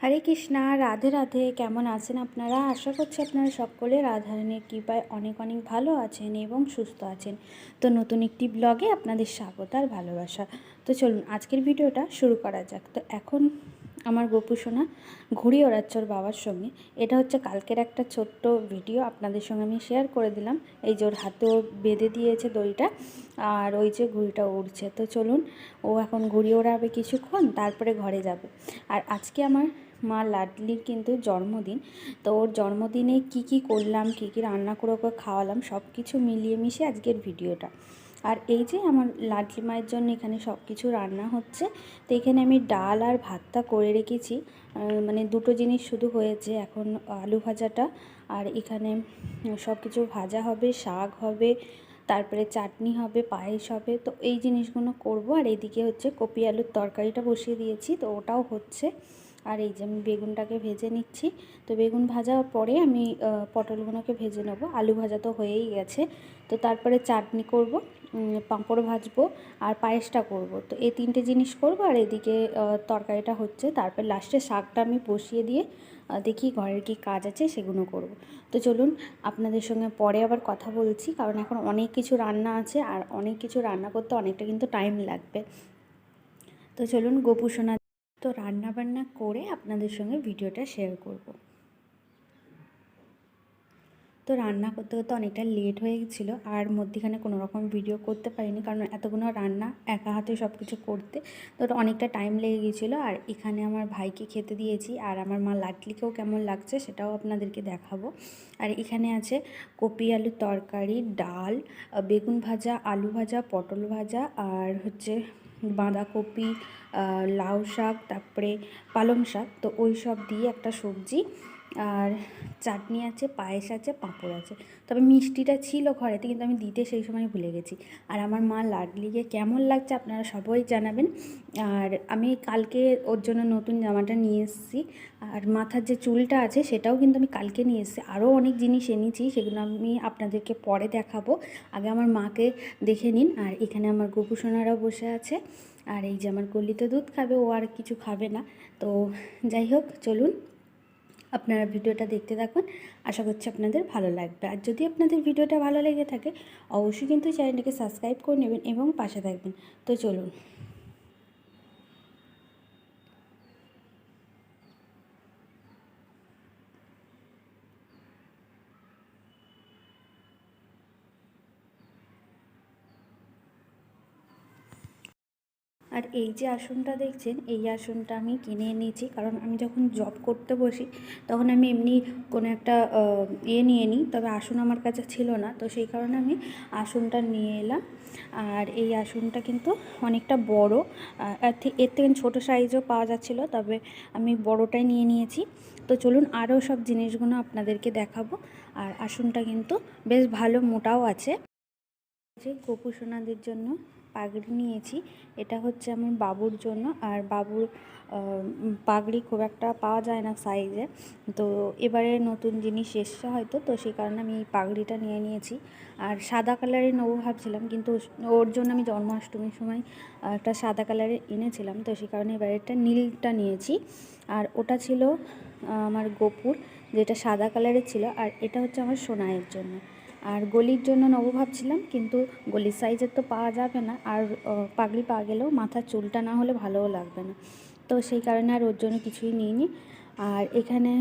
হরে কৃষ্ণা, রাধে রাধে। কেমন আছেন আপনারা? আশা করছি আপনারা সকলে রাধারানীর কৃপায় অনেক অনেক ভালো আছেন এবং সুস্থ আছেন। তো নতুন একটি ব্লগে আপনাদের স্বাগত আর ভালোবাসা। তো চলুন, আজকের ভিডিওটা শুরু করা যাক। তো এখন আমার গোপু সোনা, ঘুড়ি ওড়াচ্ছে ওর বাবার সঙ্গে। এটা হচ্ছে কালকের একটা ছোট্ট ভিডিও, আপনাদের সঙ্গে আমি শেয়ার করে দিলাম। এই যে ওর হাতেও বেঁধে দিয়েছে দড়িটা, আর ওই যে ঘুড়িটা উড়ছে। তো চলুন, ও এখন ঘুড়ি ওড়াবে কিছুক্ষণ, তারপরে ঘরে যাবে। আর আজকে আমার মা লাডলির কিন্তু জন্মদিন। তো ওর জন্মদিনে কি কি করলাম, কি কি রান্না করে ওকে খাওয়ালাম সব কিছু মিলিয়ে মিশে আজকের ভিডিওটা। আর এই যে আমার লাডলি মায়ের জন্য এখানে সব কিছু রান্না হচ্ছে, তো এখানে আমি ডাল আর ভাতটা করে রেখেছি। মানে দুটো জিনিস শুধু হয়েছে, এখন আলু ভাজাটা, আর এখানে সব কিছু ভাজা হবে, শাক হবে, তারপরে চাটনি হবে, পায়েস হবে, তো এই জিনিসগুলো করব। আর এদিকে হচ্ছে কপি আলুর তরকারিটা বসিয়ে দিয়েছি, তো ওটাও হচ্ছে। আর এই যে আমি বেগুনটাকে ভেজে নিচ্ছি। তো বেগুন ভাজার পরে আমি পটলগুলোকে ভেজে নেব। আলু ভাজা তো হয়েই গেছে। তো তারপরে চাটনি করব পাঁপড় ভাজবো আর পায়েসটা করব। তো এই তিনটে জিনিস করব আর এদিকে তরকারিটা হচ্ছে তারপর লাস্টে শাকটা আমি বসিয়ে দিয়ে দেখি ঘরের কি কাজ আছে সেগুলো করব। তো চলুন, আপনাদের সঙ্গে পরে আবার কথা বলছি কারণ এখন অনেক কিছু রান্না আছে আর অনেক কিছু রান্না করতে অনেকটা কিন্তু টাইম লাগবে। তো চলুন গোপু তো রান্না বান্না করে আপনাদের সঙ্গে ভিডিওটা শেয়ার করব। তো রান্না করতে করতে অনেকটা লেট হয়ে গেছিল, আর মধ্যেখানে কোনো রকম ভিডিও করতে পারিনি, কারণ এতগুলো রান্না একা হাতে সব কিছু করতে তো অনেকটা টাইম লেগে গিয়েছিল আর এখানে আমার ভাইকে খেতে দিয়েছি, আর আমার মা লাটলিকেও কেমন লাগছে সেটাও আপনাদেরকে দেখাবো। আর এখানে আছে কপি আলুর তরকারি, ডাল বেগুন ভাজা, আলু ভাজা, পটল ভাজা, আর হচ্ছে বাঁধাকপি লাউ শাক তারপরে পালং শাক তো ওই সব দিয়ে একটা সবজি আর চাটনি আছে, পায়েস আছে, পাঁপড় আছে। তবে মিষ্টিটা ছিল ঘরেতে, কিন্তু আমি দিতে সেই সময় ভুলে গেছি। আর আমার মা লাডলিকে কেমন লাগছে আপনারা সবাই জানাবেন। আর আমি কালকে ওর জন্য নতুন জামাটা নিয়ে এসেছি। আর মাথার যে চুলটা আছে, সেটাও কিন্তু আমি কালকে নিয়ে এসেছি। আরও অনেক জিনিস এনেছি, সেগুলো আমি আপনাদেরকে পরে দেখাবো। আগে আমার মাকে দেখে নিন। আর এখানে আমার গোপুসোনারাও বসে আছে। আর এই যে আমার গলিতে দুধ খাবে, ও আর কিছু খাবে না। তো যাই হোক, চলুন। আপনারা ভিডিওটা দেখতে থাকুন। আশা করছি আপনাদের ভালো লাগবে। আর যদি আপনাদের ভিডিওটা ভালো লেগে থাকে, অবশ্যই কিন্তু চ্যানেলটিকে সাবস্ক্রাইব করে নেবেন এবং পাশে থাকবেন। তো চলুন। আর এই যে আসনটা দেখছেন, এই আসনটা আমি কিনে এনেছি। কারণ আমি যখন জব করতে বসি, তখন আমি এমনি কোনো একটা ইয়ে নিয়ে নিই। তবে আসন আমার কাছে ছিল না। তো সেই কারণে আমি আসনটা নিয়ে এলাম। আর এই আসনটা কিন্তু অনেকটা বড়। এর থেকে ছোটো সাইজও পাওয়া যাচ্ছিল, তবে আমি বড়টাই নিয়ে নিয়েছি। তো চলুন আরও সব জিনিসগুলো আপনাদেরকে দেখাবো। আর আসনটা কিন্তু বেশ ভালো মোটাও আছে। যে গোপুসোনাদের জন্য পাগড়ি নিয়েছি। এটা হচ্ছে আমার বাবুর জন্য। আর বাবুর পাগড়ি খুব একটা পাওয়া যায় না সাইজে তো এবারে নতুন জিনিস এসছে হয়তো। তো সেই কারণে আমি এই পাগড়িটা নিয়ে নিয়েছি। আর সাদা কালারের নেব ভাবছিলাম। কিন্তু ওর জন্য আমি জন্মাষ্টমীর সময় একটা সাদা কালারের এনেছিলাম। তো সেই কারণে এবারে একটা নীলটা নিয়েছি। আর ওটা ছিল আমার গোপুর, যেটা সাদা কালারের ছিল। আর এটা হচ্ছে আমার সোনাইয়ের জন্য। আর গলির জন্য নেব ভাবছিলাম, কিন্তু গলির সাইজের তো পাওয়া যাবে না। আর পাগড়ি পাওয়া গেলেও মাথার চুলটা না হলে ভালোও লাগবে না। তো সেই কারণে আর ওর জন্য কিছুই নিইনি। আর এখানে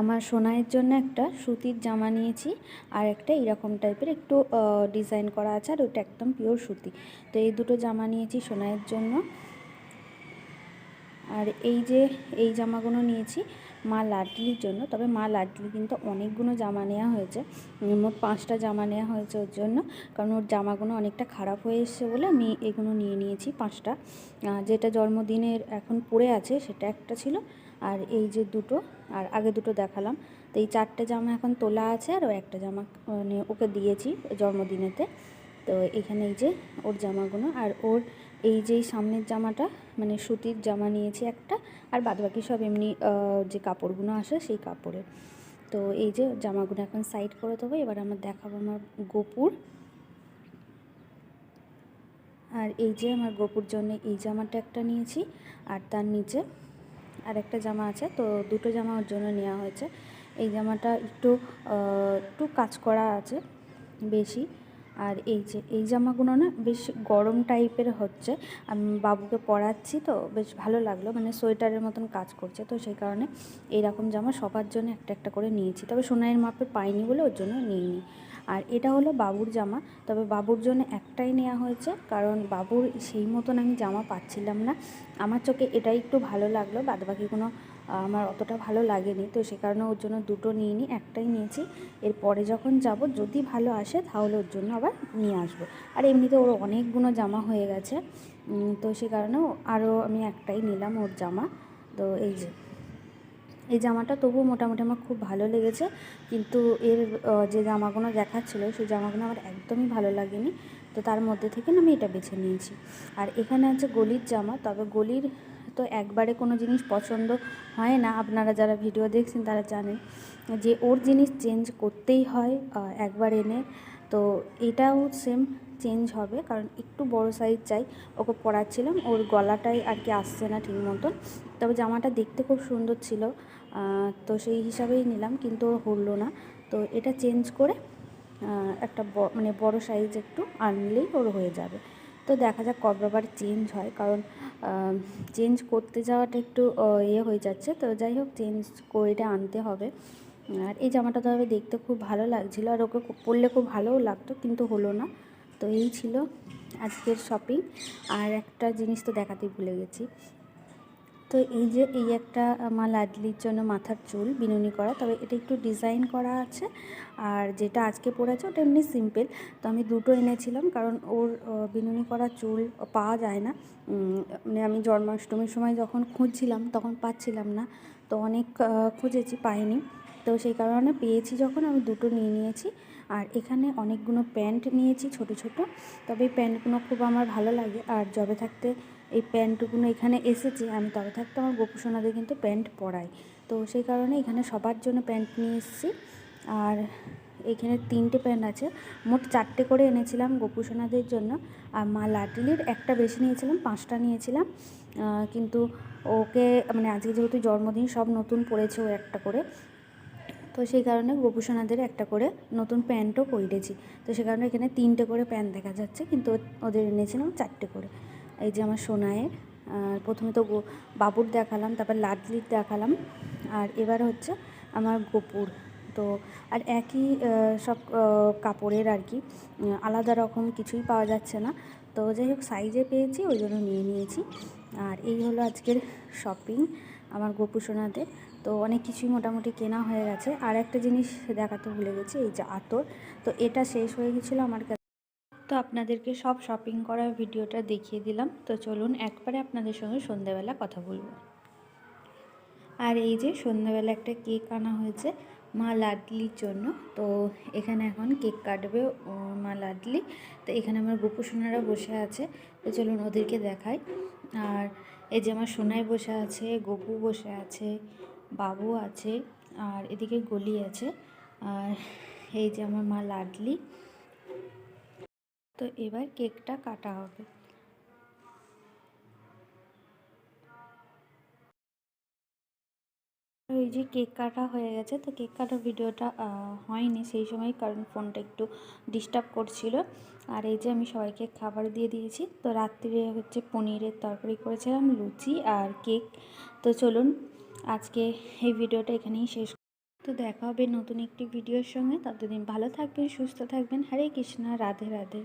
আমার সোনাইয়ের জন্য একটা সুতির জামা নিয়েছি, আর একটা এরকম টাইপের একটু ডিজাইন করা আছে, আর ওটা একদম পিওর সুতি। তো এই দুটো জামা নিয়েছি সোনাইয়ের জন্য। আর এই যে, এই জামাগুলো নিয়েছি মা লাডলির জন্য, তবে মা লাডলি কিন্তু অনেকগুলো জামা নেওয়া হয়েছে। মোট পাঁচটা জামা নেওয়া হয়েছে ওর জন্য, কারণ ওর জামাগুলো অনেকটা খারাপ হয়ে এসছে বলে আমি এগুলো নিয়ে নিয়েছি, পাঁচটা। যেটা জন্মদিনের এখন পড়ে আছে সেটা একটা ছিল, আর এই যে দুটো, আর আগে দুটো দেখালাম। তো এই চারটে জামা এখন তোলা আছে, আর ও একটা জামা ওকে দিয়েছি জন্মদিনেতে। তো এখানে এই যে ওর জামাগুলো, আর ওর এই যে সামনের জামাটা মানে সুতির জামা নিয়েছি একটা, আর বাদবাকি সব এমনি যে কাপড়গুলো আসে সেই কাপড়ের। তো এই যে জামাগুলো এখন সাইড করে দেবো, এবার আমার দেখাবো আমার গোপুর। আর এই যে আমার গোপুর জন্য এই জামাটা একটা নিয়েছি, আর তার নিচে আর একটা জামা আছে, তো দুটো জামা ওর জন্য নেওয়া হয়েছে। এই জামাটা একটু একটু কাজ করা আছে, বেশি। আর এই যে, এই জামাগুলো না বেশ গরম টাইপের হচ্ছে। আমি বাবুকে পরাচ্ছি তো, বেশ ভালো লাগল। মানে সোয়েটারের মতন কাজ করছে তো সেই কারণে এইরকম জামা সবার জন্য একটা একটা করে নিয়েছি। তবে সোনাইয়ের মাপে পাইনি বলে ওর জন্য নিইনি। আর এটা হলো বাবুর জামা। তবে বাবুর জন্য একটাই নেওয়া হয়েছে, কারণ বাবুর সেই মতন আমি জামা পাচ্ছিলাম না। আমার চোখে এটাই একটু ভালো লাগল, বাদবাকি কোনো আমার অতটা ভালো লাগেনি। তো সে কারণে ওর জন্য দুটো নিয়ে নিই একটাই নিয়েছি। এরপরে যখন যাব, যদি ভালো আসে, তাহলে ওর জন্য আবার নিয়ে আসব। আর এমনিতে ওর অনেকগুলো জামা হয়ে গেছে। তো সে কারণেও আরও আমি একটাই নিলাম ওর জামা। তো এই যে, এই জামাটা তবুও মোটামুটি আমার খুব ভালো লেগেছে। কিন্তু এর যে জামাগুলো দেখাচ্ছিলো, সেই জামাগুলো আমার একদমই ভালো লাগেনি। তো তার মধ্যে থেকে আমি এটা বেছে নিয়েছি। আর এখানে আছে গলির জামা। তবে গলির তো একবারে কোনো জিনিস পছন্দ হয় না। আপনারা যারা ভিডিও দেখছেন তারা জানেন যে ওর জিনিস চেঞ্জ করতেই হয় একবার এনে। তো এটাও সেম চেঞ্জ হবে, কারণ একটু বড় সাইজ চাই। ওকে পরাচ্ছিলাম, ওর গলাটাই আর কি আসছে না ঠিক মতন। তবে জামাটা দেখতে খুব সুন্দর ছিল তো সেই হিসাবেই নিলাম, কিন্তু ওর হলো না। তো এটা চেঞ্জ করে একটা মানে বড় সাইজ একটু আনলেই ওর হয়ে যাবে। তো দেখা যাক কবে চেঞ্জ হয়। কারণ চেঞ্জ করতে যাওয়াটা একটু ইয়ে হয়ে যাচ্ছে। তো যাই হোক চেঞ্জ করে আনতে হবে। আর এই জামাটা তো দেখতে খুব ভালো লাগছিল। আর ওকে পরলে খুব ভালোও লাগতো, কিন্তু হলো না। তো এই ছিল আজকের শপিং আর একটা জিনিস তো দেখাতেই ভুলে গেছি। তো এই যে, এই একটা মা লাডলির জন্য মাথার চুল বিনুনি করা, তবে এটা একটু ডিজাইন করা আছে। আর যেটা আজকে পরেছে ওটা এমনি সিম্পল। তো আমি দুটো এনেছিলাম কারণ ওর বিনুনি করা চুল পাওয়া যায় না। মানে আমি জন্মাষ্টমীর সময় যখন খুঁজছিলাম তখন পাচ্ছিলাম না। তো অনেক খুঁজেছি, পাইনি। তো সেই কারণে পেয়েছি যখন, আমি দুটো নিয়ে নিয়েছি। আর এখানে অনেকগুলো প্যান্ট নিয়েছি ছোট ছোট। তবে এই প্যান্টগুলো খুব আমার ভালো লাগে। আর জবে থাকতে এই প্যান্টগুলো এখানে এসেছে, আমি তবে থাকতে আমার গোপুসোনাদের কিন্তু প্যান্ট পরাই। তো সেই কারণে এখানে সবার জন্য প্যান্ট নিয়ে এসেছি। আর এখানে তিনটে প্যান্ট আছে, মোট চারটে করে এনেছিলাম গোপুসোনাদের জন্য। আর মা লাডলির একটা বেশি নিয়েছিলাম, পাঁচটা নিয়েছিলাম। কিন্তু ওকে মানে আজকে যেহেতু জন্মদিন, সব নতুন পড়েছে ও একটা করে। তো সেই কারণে গোপুসোনাদের একটা করে নতুন প্যান্টও করেছি তো সে কারণে এখানে তিনটে করে প্যান্ট দেখা যাচ্ছে, কিন্তু ওদের এনেছিলাম চারটে করে। এই যে আমার সোনায়ের, আর প্রথমে তো বাবুর দেখালাম, তারপর লাডলির দেখালাম, আর এবার হচ্ছে আমার গোপুর। তো আর একই সব কাপড়ের আর কি আলাদা রকম কিছুই পাওয়া যাচ্ছে না। তো যাই হোক সাইজে পেয়েছি, ওই জন্য নিয়ে নিয়েছি। আর এই হলো আজকের শপিং আমার গোপু সোনাতে তো অনেক কিছুই মোটামুটি কেনা হয়ে গেছে। আর একটা জিনিস দেখাতে ভুলে গেছি, এই যে আতর। তো এটা শেষ হয়ে গেছিল আমার তো আপনাদেরকে সব শপিং করার ভিডিওটা দেখিয়ে দিলাম। তো চলুন একবারে আপনাদের সঙ্গে সন্ধ্যাবেলা কথা বলব। আর এই যে সন্ধ্যাবেলা একটা কেক আনা হয়েছে মা লাডলির জন্য। তো এখানে এখন কেক কাটবে মা লাডলি। তো এখানে আমার গোপু সোনারা বসে আছে। তো চলুন ওদেরকে দেখাই। আর এই যে আমার সোনাই বসে আছে, গোপু বসে আছে, বাবু আছে, আর এদিকে গলি আছে। আর এই যে আমার মা লাডলি। তো এবার কেকটা কাটা হবে। ওই যে কেক কাটা হয়ে গেছে, তো কেক কাটা ভিডিওটা হয়নি সেই সময় কারণ ফোনটা একটু ডিস্টার্ব করছিল। আর এই যে আমি সবাইকে খাবার দিয়ে দিয়েছি, তো রাত্রিরে হচ্ছে পনিরের তরকারি করেছিলাম, লুচি আর কেক। তো চলুন আজকে এই ভিডিওটা এখানেই শেষ তো দেখা হবে নতুন একটি ভিডিওর সঙ্গে। ততদিন ভালো থাকবেন, সুস্থ থাকবেন। হরে কৃষ্ণা, রাধে রাধে।